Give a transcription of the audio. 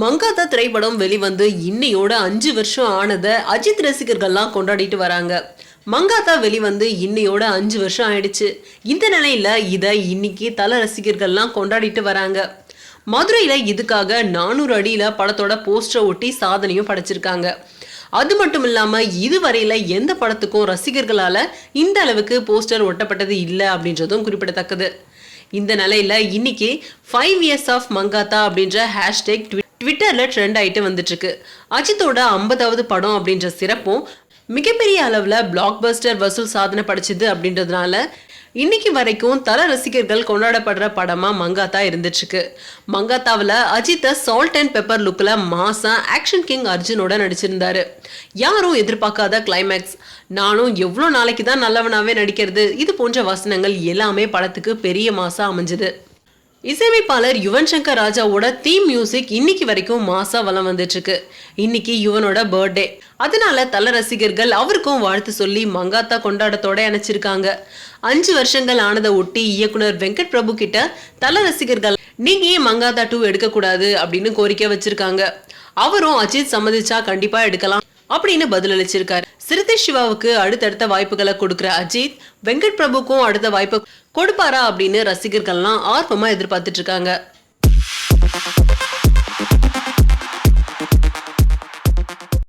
மங்காத்தா திரைப்படம் வெளிவந்து இன்னையோட அஞ்சு வருஷம் ஆனதை அஜித் ரசிகர்கள்லாம் கொண்டாடிட்டு வராங்க. மங்காத்தா வெளிவந்து இன்னையோட அஞ்சு வருஷம் ஆயிடுச்சு. இந்த நிலையில இதை இன்னைக்கு தல ரசிகர்கள்லாம் கொண்டாடிட்டு வராங்க. மதுரையில இதுக்காக நானூறு அடியில படத்தோட போஸ்டரை ஒட்டி சாதனையும் படைச்சிருக்காங்க. அது மட்டும் இல்லாம இதுவரையில எந்த படத்துக்கும் ரசிகர்களால இந்த அளவுக்கு போஸ்டர் ஒட்டப்பட்டது இல்லை அப்படின்றதும் குறிப்பிடத்தக்கது. இந்த நிலையில இன்னைக்கு ஃபைவ் இயர்ஸ் ஆஃப் மங்காத்தா அப்படின்ற ஹேஷ்டேக் ட்விட்டரில் ட்ரெண்ட் ஆகிட்டு வந்துட்டுருக்கு. அஜித்தோட ஐம்பதாவது படம் அப்படின்ற சிறப்பும் மிகப்பெரிய அளவில் பிளாக் பஸ்டர் வசூல் சாதனை படைச்சிது அப்படின்றதுனால இன்னைக்கு வரைக்கும் தல ரசிகர்கள் கொண்டாடப்படுற படமாக மங்காத்தா இருந்துட்டுருக்கு. மங்காத்தாவில் அஜித்தை சால்ட் அண்ட் பெப்பர் லுக்கில் மாசா ஆக்ஷன் கிங் அர்ஜுனோட நடிச்சிருந்தாரு. யாரும் எதிர்பார்க்காத கிளைமேக்ஸ் நானும் எவ்வளோ நாளைக்கு தான் நல்லவனாவே நடிக்கிறது இது போன்ற வசனங்கள் எல்லாமே படத்துக்கு பெரிய மாசா அமைஞ்சது. இசையமைப்பாளர் யுவன் சங்கர் ராஜாவோட தீம் மியூசிக் இன்னைக்கு வரைக்கும் மாசா வலம் வந்துட்டு இருக்கு இன்னைக்கு யுவனோட பர்த்டே அதனால தல ரசிகர்கள் அவருக்கும் வாழ்த்து சொல்லி மங்காத்தா கொண்டாடத்தோட அணைச்சிருக்காங்க. அஞ்சு வருஷங்கள் ஆனதை ஒட்டி இயக்குனர் வெங்கட் பிரபு கிட்ட தல ரசிகர்கள் நீங்க ஏன் மங்காத்தா டூ எடுக்கக்கூடாது? அப்படின்னு கோரிக்கை வச்சிருக்காங்க. அவரும் அஜித் சம்மதிச்சா கண்டிப்பா எடுக்கலாம். அப்படின்னு பதிலளிச்சிருக்காரு. சிறுத்தை சிவாவுக்கு அடுத்தடுத்த வாய்ப்புகளை கொடுக்குற அஜித் வெங்கட் பிரபுக்கும் அடுத்த வாய்ப்பு கொடுப்பாரா அப்படின்னு ரசிகர்கள்லாம் ஆர்வமா எதிர்பார்த்துட்டு இருக்காங்க.